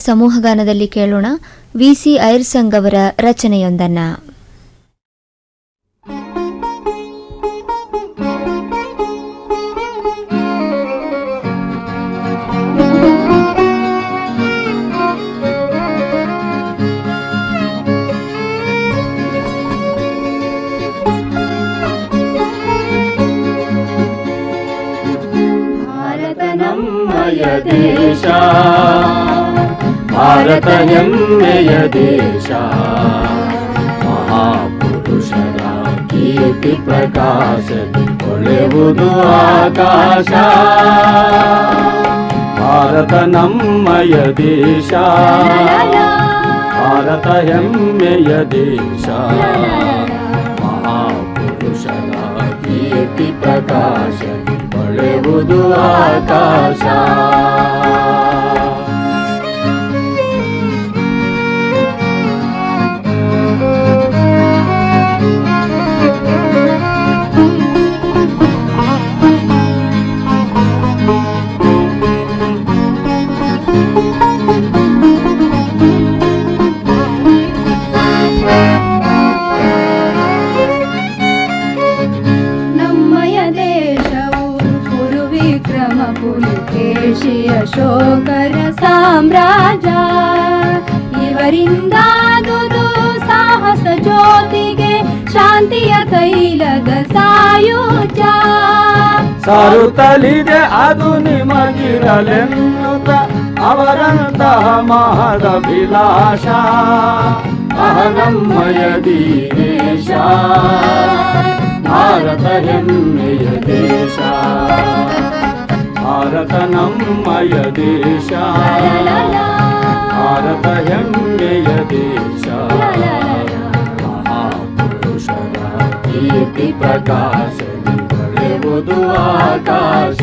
ಸಮೂಹಗಾನದಲ್ಲಿ ಕೇಳೋಣ ವಿಸಿ ಐರ್ಸಂಗ್ ಅವರ ರಚನೆಯೊಂದನ್ನ. ಭಾರತ ನಮ್ಮಯ ದೇಶ. ಭಾರತ ಹೆಮ್ಮೆಯ ದೇಶ ಮಹಾಪುರುಷರ ಕೀರ್ತಿ ಪ್ರಕಾಶ ಹೊಳೆವುದು ಆಕಾಶ ಭಾರತ ನಮ್ಮಯ ದೇಶ ಭಾರತ ಹೆಮ್ಮೆಯ ದೇಶ ಮಹಾಪುರುಷರ ಕೀರ್ತಿ ಪ್ರಕಾಶ ಹೊಳೆವುದು ಆಕಾಶ ಶೋಕರ ಸಾಮ್ರಾಜ ಇವರಿಂದಾದುದು ಸಾಹಸ ಜ್ಯೋತಿಗೆ ಶಾಂತಿಯ ಕೈಲದ ಸಾಯೋಜ ಸಾರುತ್ತಲಿದೆ ಅದು ನಿಮಗಿರಲೆನ್ನುತ್ತ. అవరంత మహదభిలాష అహనమ్మయ దీనేశ భారత హెమ్మెయ దేశ భారత నమ్మయ దేశ భారత హెమ్మెయ దేశ మహాపురుషర కీర్తి ప్రకాశని పడెవుదు ఆకాశ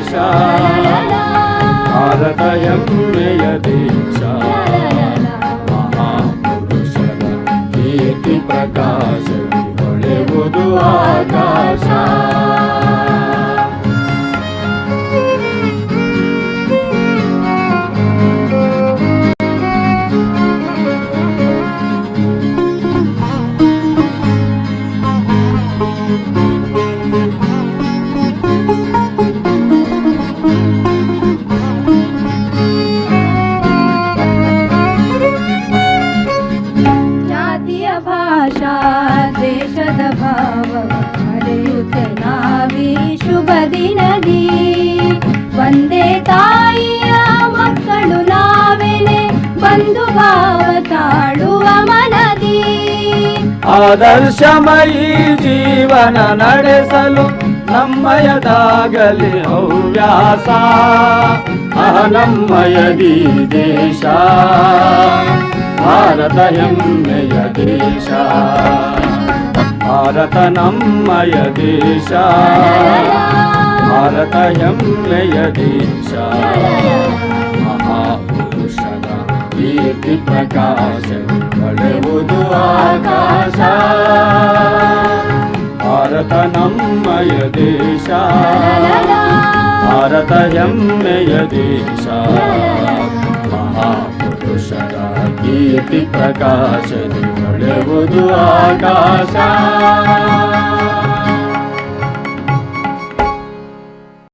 ದೇಶ ಭಾರತ ಹೆಮ್ಮೆಯ ದೇಶ ಮಹಾಪುರುಷರ ಕೀರ್ತಿ ಪ್ರಕಾಶ ಹೊಳೆವುದು ಆಕಾಶ ಬಂಧು ಭಾವ ತಾಳುವ ಮನದಿ ಆದರ್ಶಮಯಿ ಜೀವನ ನಡೆಸಲು ನಮ್ಮಯದಾಗಲಿ ಹವ್ಯಾಸ ಅಹನಮ್ಮಯದಿ ದೇಶ ಭಾರತ ಹೆಮ್ಮೆಯ ದೇಶ ಭಾರತ ನಮ್ಮಯ ದೇಶ ಭಾರತ ಹೆಮ್ಮೆಯ ದೇಶ ಕೀರ್ತಿ ಪ್ರಕಾಶ ಹೊಳೆವುದು ಆಕಾಶ ಭಾರತ ನಮ್ಮಯ ದೇಶ ಭಾರತ ಹೆಮ್ಮೆಯ ದೇಶ ಮಹಾಪುರುಷರ ಕೀರ್ತಿ ಪ್ರಕಾಶ ಹೊಳೆವುದು ಆಕಾಶ